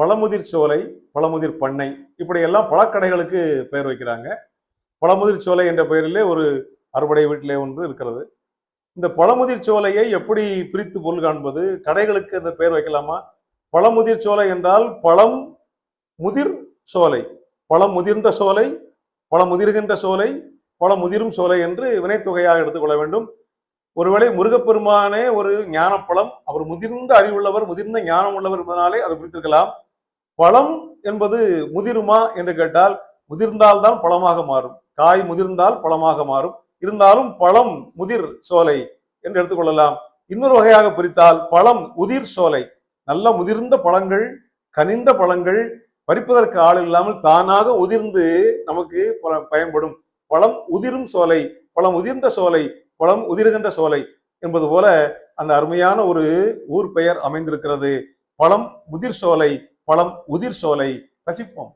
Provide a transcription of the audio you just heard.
பழமுதிர் சோலை பழமுதிர் பண்ணை இப்படியெல்லாம் பழக்கடைகளுக்கு பெயர் வைக்கிறாங்க. பழமுதிர் சோலை என்ற பெயரிலே ஒரு அறுபடை வீட்டிலே ஒன்று இருக்கிறது. இந்த பழமுதிர் சோலையை எப்படி பிரித்து பொருள் காண்பது? கடைகளுக்கு அந்த பெயர் வைக்கலாமா? பழமுதிர் சோலை என்றால் பழம் முதிர் சோலை பழம் முதிர்ந்த சோலை பழம் முதிர்கின்ற சோலை பழம் முதிரும் சோலை என்று வினைத்தொகையாக எடுத்துக்கொள்ள வேண்டும். ஒருவேளை முருகப்பெருமானே ஒரு ஞானப்பழம் அவர் முதிர்ந்த அறிவுள்ளவர் முதிர்ந்த ஞானம் உள்ளவர் என்பதனாலே அது குறித்திருக்கலாம். பழம் என்பது முதிருமா என்று கேட்டால் முதிர்ந்தால்தான் பழமாக மாறும். காய் முதிர்ந்தால் பழமாக மாறும். இருந்தாலும் பழம் முதிர் சோலை என்று எடுத்துக்கொள்ளலாம். இன்னொரு வகையாக பிரித்தால் பழம் உதிர் சோலை. நல்ல முதிர்ந்த பழங்கள் கனிந்த பழங்கள் பறிப்பதற்கு ஆள் இல்லாமல் தானாக உதிர்ந்து நமக்கு பயன்படும். பழம் உதிரும் சோலை பழம் உதிர்ந்த சோலை பழம் உதிர்கின்ற சோலை என்பது போல அந்த அருமையான ஒரு ஊர் பெயர் அமைந்திருக்கிறது. பழம் முதிர் சோலை பழம் உதிர் சோலை ரசிப்போம்